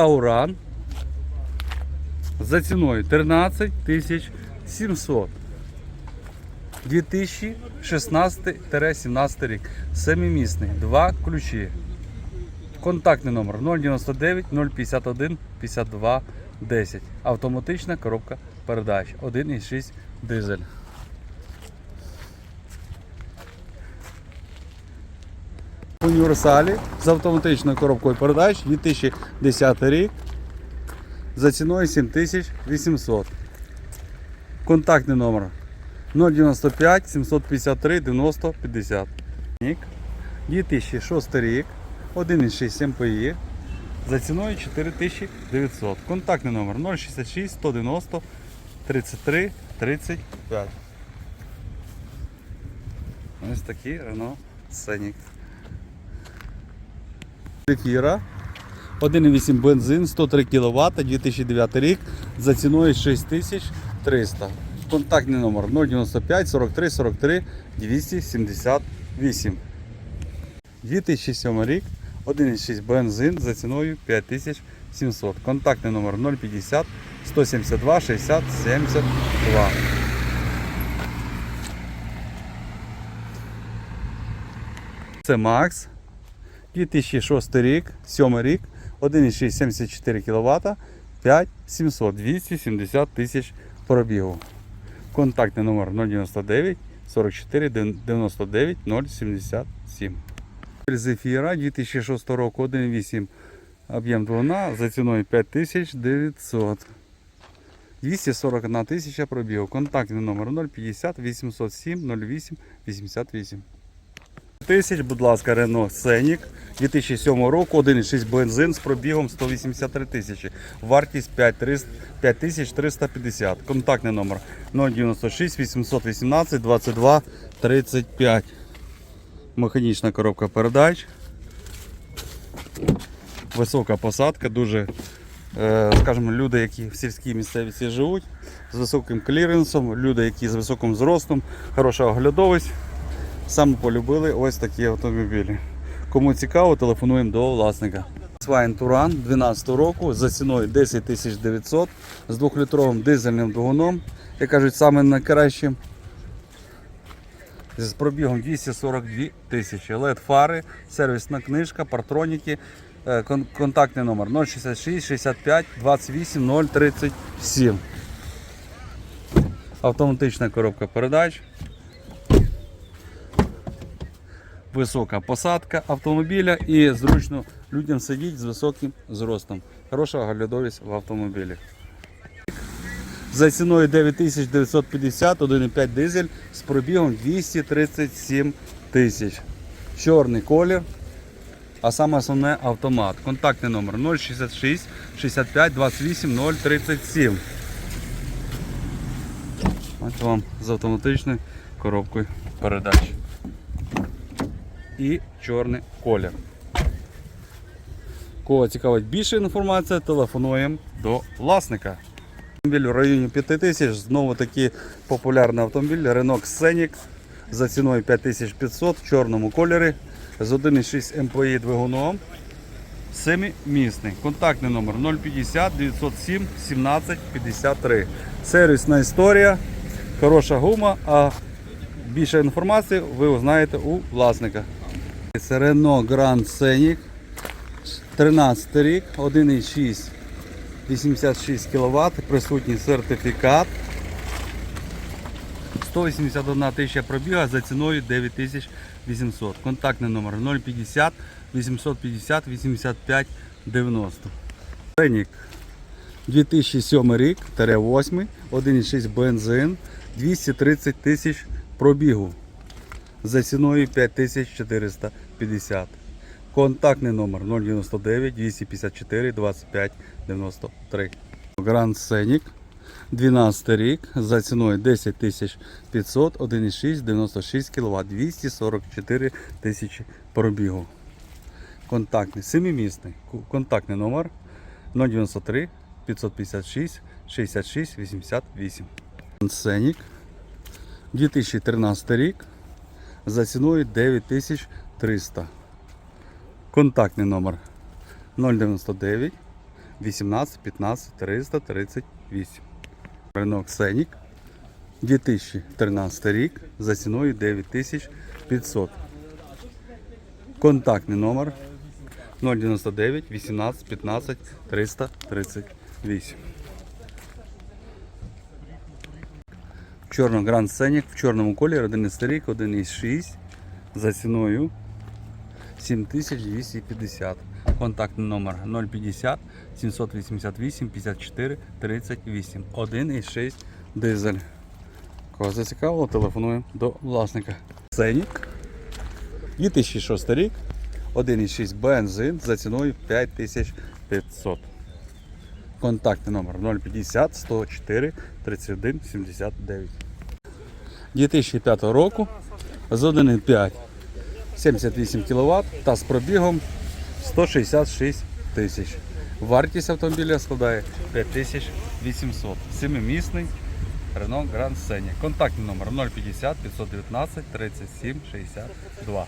Тауран за ціною 13 тисяч 700. 2016-17 рік. Семимісний. Два ключі. Контактний номер 099 051 52 10. Автоматична коробка передач. 1,6 дизель. Універсалі з автоматичною коробкою передач 2010 рік за ціною 7800. Контактний номер 095 753 90 50. Нік. 2006 рік, 1,6 МПІ за ціною 4900. Контактний номер 066 190 33 35. Ось такий Renault Scenic. Кіра. 1,8 бензин, 103 кВт, 2009 рік за ціною 6300. Контактний номер 095 43 43 278. 2007 рік, 1,6 бензин за ціною 5700. Контактний номер 050 172 60 72. Це Макс. 2006 рік, 7 рік, 1,6 74 кВт, 5700, 270 тисяч пробігу. Контактний номер 099 44 99 077. Зефіра 2006 року 1,8 об'єм двигуна за ціною 5900. 241 тисяча пробігу. Контактний номер 050 807 08 88. Тисяч, будь ласка, Renault Scenic 2007 року, 1,6 бензин з пробігом 183 тисячі. Вартість 5350. Контактний номер 096 818 22 35. Механічна коробка передач. Висока посадка, дуже, е, скажімо, люди, які в сільській місцевості живуть, з високим кліренсом, люди, які з високим зростом, хороша оглядовість. Саме полюбили ось такі автомобілі. Кому цікаво, телефонуємо до власника. Volkswagen Туран 12 року за ціною 10 900 з 2-літровим дизельним двигуном, як кажуть, саме найкращим. З пробігом 242 тисячі. LED фари, сервісна книжка, партроніки, е, кон- контактний номер 066 65 28 037. Автоматична коробка передач. Висока посадка автомобіля і зручно людям сидіти з високим зростом. Хороша оглядовість в автомобілі. За ціною 9950 1,5 дизель з пробігом 237 тисяч. Чорний колір, а саме основне автомат. Контактний номер 066 65 28 037. Ось вам з автоматичною коробкою передач і чорний колір. Кого цікавить більше інформація, телефонуємо до власника. Автомобіль в районі 5000, знову таки популярний автомобіль Renault Scenic за ціною 5500 в чорному кольорі з 1,6 МПІ двигуном. Семимісний. Контактний номер 050 907 17 53. Сервісна історія, хороша гума, а більше інформації ви узнаєте у власника. Це Renault Grand Scenic 13 рік, 1,6 86 кВт, присутній сертифікат. 181 тисяча пробіга за ціною 9800. Контактний номер 050 850 85 90. Scenic 2007 рік, 8, 1,6 бензин, 230 тисяч пробігу за ціною 5450. Контактний номер 099 254 25 93. Grand Scenic 12 рік за ціною 10 500, 1,6, 96 кВт, 244 тисячі пробігу. Контактний, семимісний. Контактний номер 093 556 66 88. Scenic 2013 рік за ціною 9300. Контактний номер 099 18 15 338. Renault Scenic 2013 рік за ціною 9500. Контактний номер 099 18 15 338. Чорно Grand Scenic в чорному кольорі 11 рік, 1,6 за ціною 7250. Контактний номер 050 788 54 38. 1,6 дизель. Кого зацікавило, телефонуємо до власника. Ценік 2006 рік, 1,6 бензин за ціною 5500. Контактний номер 050 104 31 79. 2005 року з 1,5 78 кВт та з пробігом 166 тисяч. Вартість автомобіля складає 5800. Семимісний Renault Grand Scenic. Контактний номер 050 519 37 62.